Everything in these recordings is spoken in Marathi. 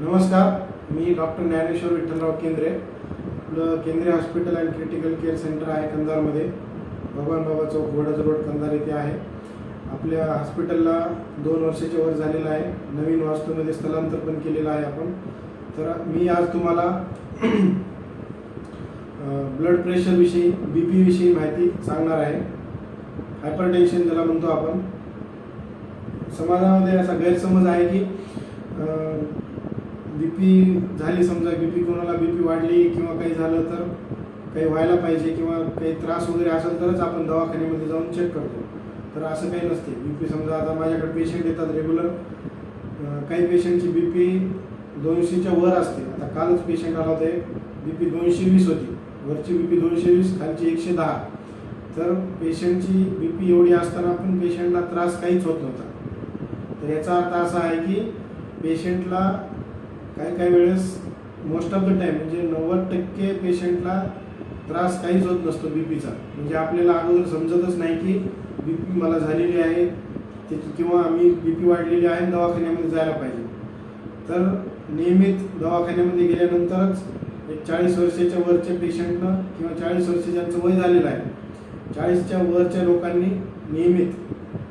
नमस्कार मी डॉक्टर ज्ञानेश्वर विठ्ठलराव केंद्रे. आपलं केंद्रीय hospital and critical care centre आहे कंधारमध्ये. भगवान बाबा चौक वडज रोड कंधार येथे आहे. आपल्या हॉस्पिटलला दोन वर्षाच्या वर झालेलं आहे. नवीन वास्तूमध्ये स्थलांतर पण केलेलं आहे आपण. तर मी आज तुम्हाला ब्लड प्रेशरविषयी बी पीविषयी माहिती सांगणार आहे. हायपर टेन्शन ज्याला म्हणतो आपण. समाजामध्ये असा गैरसमज आहे की बीपी झाली समजा बीपी कोणाला बीपी वाढली किंवा काही झालं तर काही व्हायला पाहिजे किंवा काही त्रास वगैरे असेल तरच आपण दवाखान्यामध्ये जाऊन चेक करतो. तर असं काही नसते. बीपी समजा आता माझ्याकडे पेशंट येतात रेग्युलर काही पेशंटची बीपी दोनशेच्या वर असते. आता कालच पेशंट आला होते बीपी दोनशे वीस होती. वरची बीपी दोनशे वीस खालची एकशे दहा. तर पेशंटची बीपी एवढी असताना पण पेशंटला त्रास काहीच होत नव्हता. तर याचा अर्थ असा आहे की पेशंटला काही काही वेळेस मोस्ट ऑफ द टाईम म्हणजे नव्वद टक्के पेशंटला त्रास काहीच होत नसतो बी पीचा म्हणजे आपल्याला अगोदर समजतच नाही की बी पी मला झालेली आहे त्याची किंवा आम्ही बी पी वाढलेली आहे दवाखान्यामध्ये जायला पाहिजे. तर नियमित दवाखान्यामध्ये गेल्यानंतरच एक चाळीस वर्षाच्या वरच्या पेशंटनं किंवा चाळीस वर्ष ज्यांचं वय झालेलं आहे चाळीसच्या वरच्या लोकांनी नियमित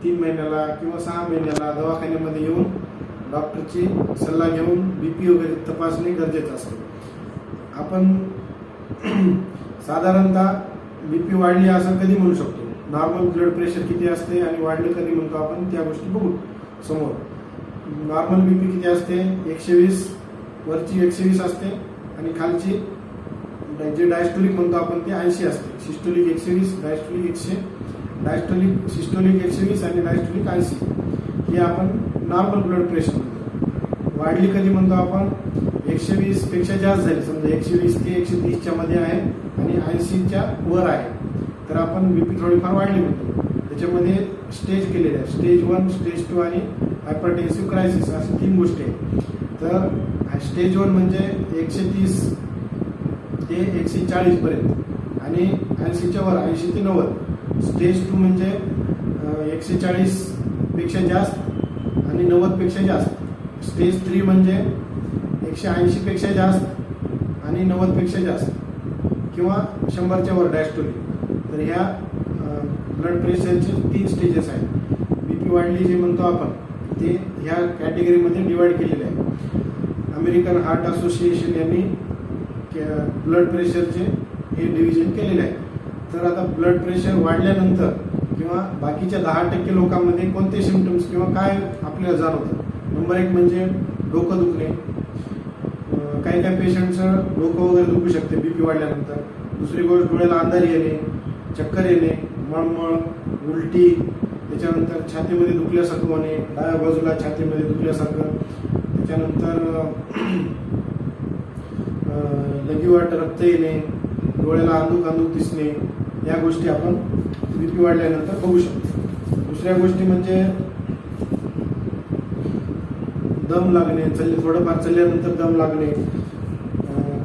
तीन महिन्याला किंवा सहा महिन्याला दवाखान्यामध्ये येऊन डॉक्टरची सल्ला घेऊन बी पी वगैरे तपासणे गरजेचं असते. आपण साधारणतः बी पी वाढली असं कधी म्हणू शकतो? नॉर्मल ब्लड प्रेशर किती असते आणि वाढलं कधी म्हणतो आपण? त्या गोष्टी बघू समोर. नॉर्मल बी पी किती असते? एकशे वीस वरची एकशे वीस असते आणि खालची जे डायस्टोलिक म्हणतो आपण ते ऐंशी असते. सिस्टोलिक एकशे वीस डायस्टोलिक एकशे डायस्टोलिक सिस्टोलिक एकशे वीस आणि डायस्टोलिक ऐंशी. हे आपण नॉर्मल ब्लड प्रेशर म्हणतो वाढली कधी म्हणतो आपण? एकशे वीसपेक्षा जास्त झाली. समजा एकशे वीस ते एकशे तीसच्या मध्ये आहे आणि ऐंशीच्या वर आहे. तर आपण बीपी थोडीफार वाढली म्हणतो. त्याच्यामध्ये स्टेज केलेले आहे. स्टेज वन स्टेज टू आणि हायपरटेन्सिव्ह क्रायसिस अशी तीन गोष्टी आहेत. तर स्टेज वन म्हणजे एकशे तीस ते एकशे चाळीस पर्यंत आणि ऐंशीच्या वर ऐंशी ते नव्वद. स्टेज टू म्हणजे एकशे चाळीसपेक्षा जास्त आणि नव्वदपेक्षा जास्त. स्टेज थ्री म्हणजे एकशे ऐंशीपेक्षा जास्त आणि नव्वदपेक्षा जास्त. किंवा शंभरच्या वर डॅस्टोली तर ह्या ब्लड प्रेशरचे तीन स्टेजेस आहेत. बी पी वाढली जे म्हणतो आपण ते ह्या कॅटेगरीमध्ये डिवाईड केलेले आहे. अमेरिकन हार्ट असोसिएशन यांनी ब्लड प्रेशरचे हे डिव्हिजन केलेले आहे. तर आता ब्लड प्रेशर वाढल्यानंतर किंवा बाकीच्या दहा टक्के लोकांमध्ये कोणते सिमटम्स किंवा काय आपल्याला जाणवतं नंबर एक म्हणजे डोकं दुखणे. काही काही पेशंटचं डोकं वगैरे दुखू शकते बीपी वाढल्यानंतर. दुसरी गोष्ट डोळ्याला अंधार येणे चक्कर येणे मळमळ उलटी त्याच्यानंतर छातीमध्ये दुखल्यासारखं होणे डाव्या बाजूला छातीमध्ये दुखल्यासारखं. त्याच्यानंतर लगीवाट रक्त येणे डोळ्याला अंधूक अंधूक दिसणे. या गोष्टी आपण बीपी वाढल्यानंतर बघू शकतो. दुसऱ्या गोष्टी म्हणजे दम लागणे चल थोडंफार चालल्यानंतर दम लागणे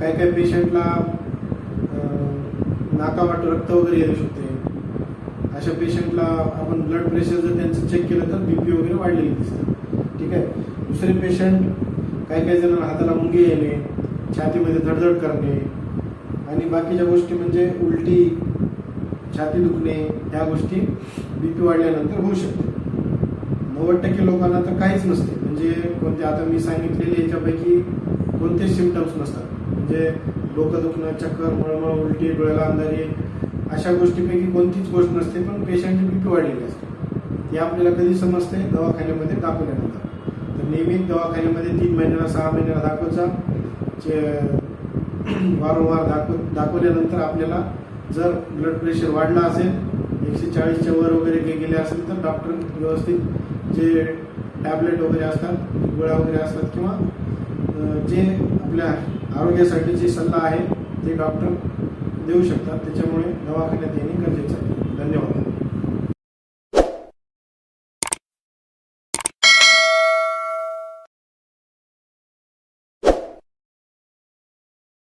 काही काही पेशंटला नाकावाट रक्त वगैरे येऊ शकते. अशा पेशंटला आपण ब्लड प्रेशर जर त्यांचं चेक केलं तर बीपी वगैरे वाढलेली दिसते. ठीक आहे? दुसरे पेशंट काही काही जणांना हाताला मुंगे येणे छातीमध्ये धडधड करणे आणि बाकीच्या गोष्टी म्हणजे उलटी छाती दुखणे ह्या गोष्टी बीपी वाढल्यानंतर होऊ शकते. नव्वद टक्के लोकांना तर काहीच नसते. म्हणजे कोणते आता मी सांगितलेले याच्यापैकी कोणतेच सिमटम्स नसतात. म्हणजे डोकं दुखणं चक्कर मळमळ उलटी डोळ्याला अंधारी अशा गोष्टीपैकी कोणतीच गोष्ट नसते पण पेशंटची बीपी वाढलेली असते ती आपल्याला कधी समजते दवाखान्यामध्ये दाखवल्यानंतर. तर नियमित दवाखान्यामध्ये तीन महिन्याला सहा महिन्याला दाखवायचा चे- वारंवार दाखव दाखवल्यानंतर आपल्याला जर ब्लड प्रेशर वाढला असेल एकशे चाळीसच्या वर वगैरे काही गेले असेल तर डॉक्टर व्यवस्थित जे टॅबलेट वगैरे असतात गोळ्या वगैरे असतात किंवा जे आपल्या आरोग्यासाठी जे सल्ला आहे ते डॉक्टर देऊ शकतात. त्याच्यामुळे दवाखान्यात येणे गरजेचं आहे. धन्यवाद.